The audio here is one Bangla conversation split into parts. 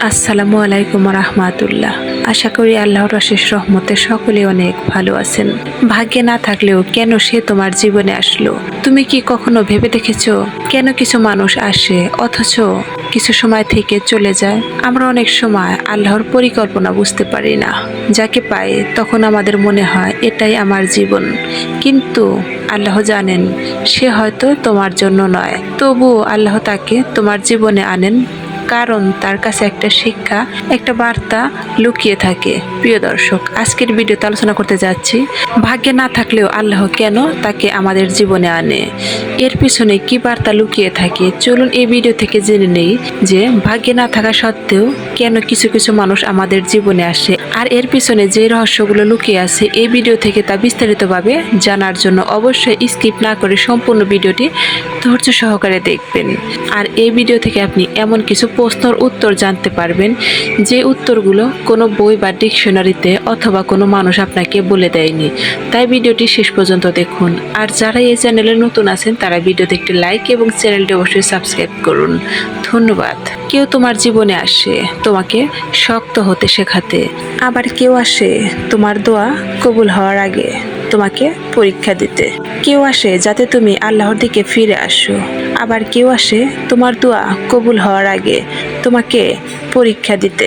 আসসালামু আলাইকুম রহমাতুল্লাহ। আশা করি আল্লাহর অশেষ রহমতে সকলে অনেক ভালো আছেন। ভাগ্যে না থাকলেও কেন সে তোমার জীবনে আসলো? তুমি কি কখনো ভেবে দেখেছ কেন কিছু মানুষ আসে অথচ কিছু সময় থেকে চলে যায়? আমরা অনেক সময় আল্লাহর পরিকল্পনা বুঝতে পারি না। যাকে পাই তখন আমাদের মনে হয় এটাই আমার জীবন। কিন্তু আল্লাহ জানেন, সে হয়তো তোমার জন্য নয়। তবুও আল্লাহ তাকে তোমার জীবনে আনেন। কারণ তার কাছে একটা শিক্ষা, একটা বার্তা লুকিয়ে থাকে। প্রিয় দর্শক, আজকের ভিডিওতে আলোচনা করতে যাচ্ছি, ভাগ্যে না থাকলেও আল্লাহ কেন তাকে আমাদের জীবনে আনে? এর পিছনে কি বার্তা লুকিয়ে থাকে? চলুন এই ভিডিও থেকে জেনে নেই যে ভাগ্যে না থাকা সত্ত্বেও কেন কিছু কিছু মানুষ আমাদের জীবনে আসে। আর এর পিছনে যে রহস্যগুলো লুকিয়ে আছে, এই ভিডিও থেকে তা বিস্তারিতভাবে জানার জন্য অবশ্যই স্কিপ না করে সম্পূর্ণ ভিডিওটি ধৈর্য সহকারে দেখবেন। আর এই ভিডিও থেকে আপনি এমন কিছু প্রশ্নের উত্তর জানতে পারবেন। যে উত্তরগুলো কোনো বই বা ডিকশনারিতে অথবা কোনো মানুষ আপনাকে বলে দেয়নি। তাই ভিডিওটি শেষ পর্যন্ত দেখুন। আর যারা এই চ্যানেলে নতুন আছেন, তারা ভিডিওতে একটি লাইক এবং চ্যানেলটি অবশ্যই সাবস্ক্রাইব করুন। ধন্যবাদ। কেউ তোমার জীবনে আসে, তোমাকে শক্ত হতে শেখাতে। আবার কেউ আসে, তোমার দোয়া কবুল হওয়ার আগে। তোমাকে পরীক্ষা দিতে। কেউ আসে যাতে তুমি আল্লাহর দিকে ফিরে আসো। আবার কেউ আসে তোমার দোয়া কবুল হওয়ার আগে তোমাকে পরীক্ষা দিতে।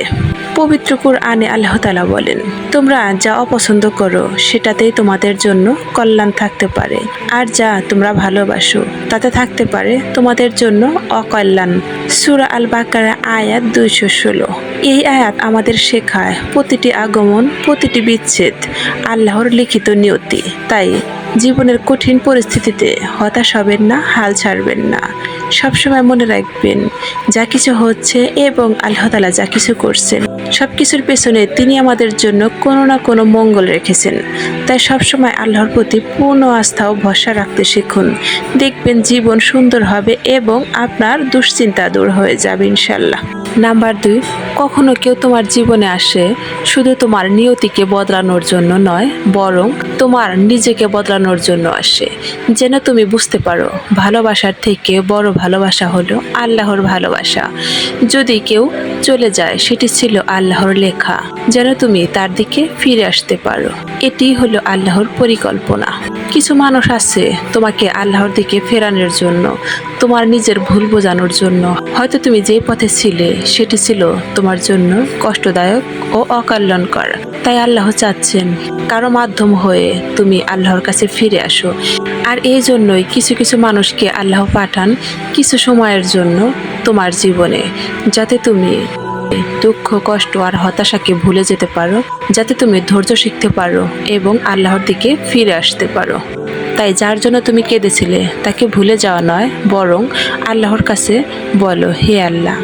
পবিত্র কুর আনে আল্লাহ তালা বলেন, তোমরা যা অপছন্দ করো, সেটাতেই তোমাদের জন্য কল্যাণ থাকতে পারে। আর যা তোমরা ভালোবাসো, তাতে থাকতে পারে তোমাদের জন্য অকল্যাণ। সুরা আল বাকারা আয়াত দুইশো ষোলো। এই আয়াত আমাদের শেখায় প্রতিটি আগমন, প্রতিটি বিচ্ছেদ, আল্লাহর লিখিত নিয়তি। তাই জীবনের কঠিন পরিস্থিতিতে হতাশ হবেন না, হাল ছাড়বেন না। সবসময় মনে রাখবেন, যা কিছু হচ্ছে এবং আল্লাহ তালা যা কিছু করছেন সব কিছুর পেছনে তিনি আমাদের জন্য কোনো না কোনো মঙ্গল রেখেছেন। তাই সবসময় আল্লাহর প্রতি পূর্ণ আস্থা ও ভরসা রাখতে শিখুন। দেখবেন জীবন সুন্দর হবে এবং আপনার দুশ্চিন্তা দূর হয়ে যাবে ইনশাল্লাহ নাম্বার দুই, কখনো কেউ তোমার জীবনে আসে শুধু তোমার নিয়তিকে বদলানোর জন্য নয়, বরং তোমার নিজেকে বদলানোর জন্য আসে। যেন তুমি বুঝতে পারো, ভালোবাসার থেকে বড় ভালোবাসা হলো আল্লাহর ভালোবাসা। যদি কেউ চলে যায়, সেটি ছিল আল্লাহর লেখা। যেন তুমি তার দিকে ফিরে আসতে পারো, এটি হলো আল্লাহর পরিকল্পনা। কিছু মানুষ আছে তোমাকে আল্লাহর দিকে ফেরানোর জন্য, তোমার নিজের ভুল বোঝানোর জন্য। হয়তো তুমি যে পথে ছিলে সেটি ছিল তোমার জন্য কষ্টদায়ক ও অকল্যাণকর। তাই আল্লাহ চাচ্ছেন, কারও মাধ্যম হয়ে তুমি আল্লাহর কাছে ফিরে আসো। আর এই জন্যই কিছু কিছু মানুষকে আল্লাহ পাঠান কিছু সময়ের জন্য তোমার জীবনে, যাতে তুমি দুঃখ, কষ্ট আর হতাশাকে ভুলে যেতে পারো, যাতে তুমি ধৈর্য শিখতে পারো এবং আল্লাহর দিকে ফিরে আসতে পারো। তাই যার জন্য তুমি কেঁদেছিলে তাকে ভুলে যাওয়া নয়, বরং আল্লাহর কাছে বলো, হে আল্লাহ।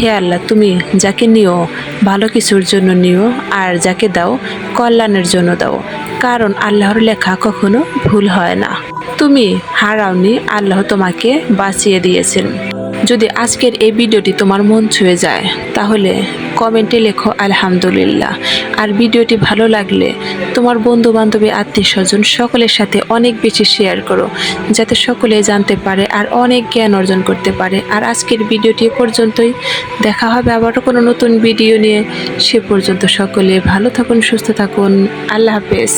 হে আল্লাহ, তুমি যাকে নিও, ভালো কিছুর জন্য নিও, আর যাকে দাও, কল্যাণের জন্য দাও, কারণ আল্লাহর লেখা কখনো ভুল হয় না। তুমি হারাওনি, আল্লাহ তোমাকে বাঁচিয়ে দিয়েছেন। যদি আজকের এই ভিডিওটি তোমার মন ছুঁয়ে যায়, তাহলে কমেন্টে লেখো, আলহামদুলিল্লাহ। আর ভিডিওটি ভালো লাগলে তোমার বন্ধু বান্ধবী আত্মীয় স্বজন সকলের সাথে অনেক বেশি শেয়ার করো, যাতে সকলে জানতে পারে আর অনেক জ্ঞান অর্জন করতে পারে। আর আজকের ভিডিওটি পর্যন্তই। দেখা হবে আবারও কোনো নতুন ভিডিও নিয়ে। সে পর্যন্ত সকলে ভালো থাকুন, সুস্থ থাকুন। আল্লাহ হাফেজ।